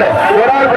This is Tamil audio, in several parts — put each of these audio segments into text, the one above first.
ஒரு ஆள்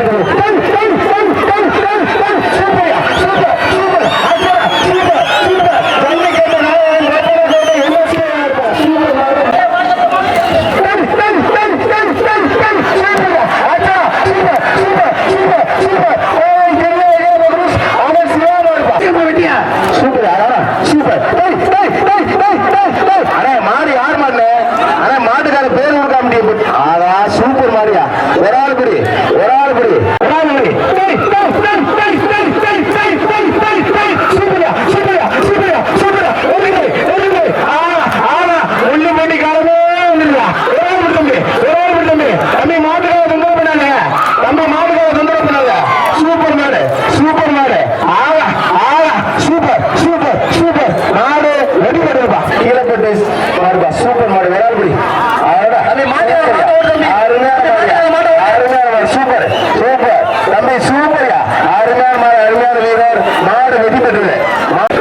மாடு வெற்றி பெற்றது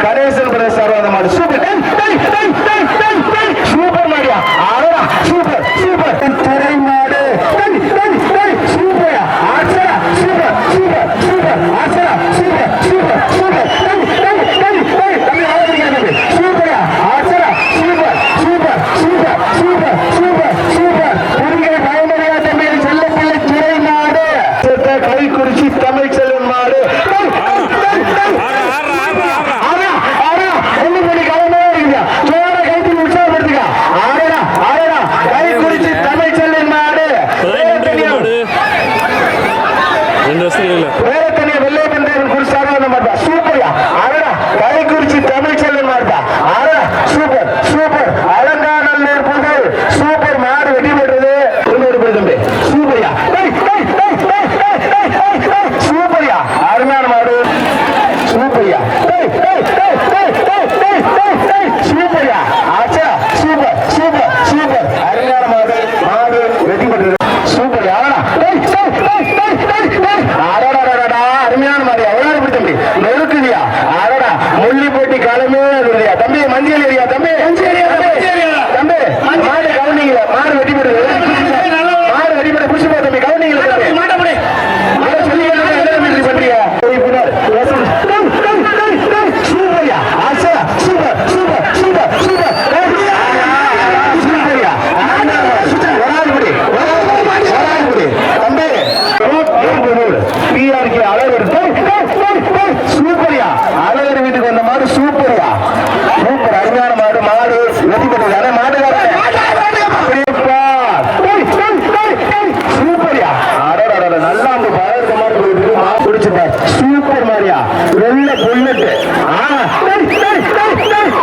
கணேசன் பிரதேச சார்பாக மாடு சூப்பர்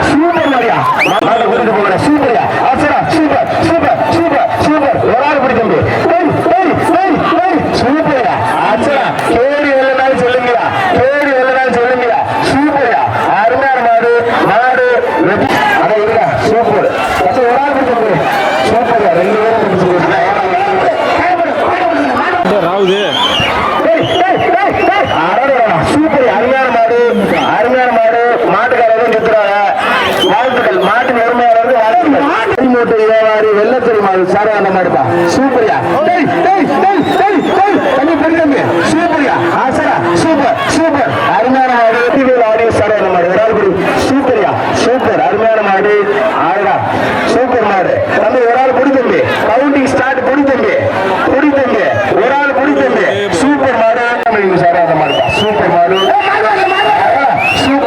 சூப்பர் மாரியா கூட்டிட்டு போங்க சூப்பரியா ஆச்சரா சூப்பர் சூப்பர் சூப்பர் சூப்பர் ஒரு ஆள் பிடிக்க சூப்பரா ஆச்சரா கேள்வி இல்லைனாலும் சொல்லுங்களா கேள்வி இல்லைனாலும் சொல்லுங்களா சூப்பரா அருமையான மாடு மாடு அட இருக்கா சூப்பர் பச்சை ஒரு ஆள் பிடிக்க சூப்பரா ரெண்டு பேரும் ராவுது சூப்பர் அருமையான மாடு. மாட்டுக்காரரும் சுத்துறாங்க வாழ்த்துக்கள். மாட்டு நேர்மையாளர் வாழ்த்துக்கள். மூட்டை வியாபாரி மாடு சார் அந்த மாதிரி தான் சூப்பரியா. தம்பி ஆசரா. Super super. அருமையான மாடு டிவியில் ஆடியோ ஒரு ஆள் சூப்பரியா. சூப்பர். அருமையான மாடு. ஆயிரா சூப்பர் மாடு. தம்பி ஒரு ஆள் குடி தம்பி. கவுண்டிங் ஸ்டார்ட் குடி தம்பி. குடி தம்பி. ஒரு ஆள் குடி தம்பி. சூப்பர் மாடு. சார் மாடு சூப்பர் மாடு.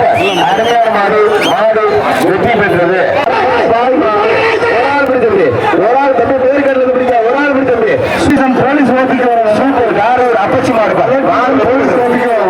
அருமையான மாடு மாடு வெற்றி பெற்றது. ஒரு ஆள் தம்பி பேர் கட்டில பிடிக்க ஒரு ஆள் பிடிக்க போலீஸ் ஓட்டிக்கு சூப்பர் கார் அப்பச்சி மாடு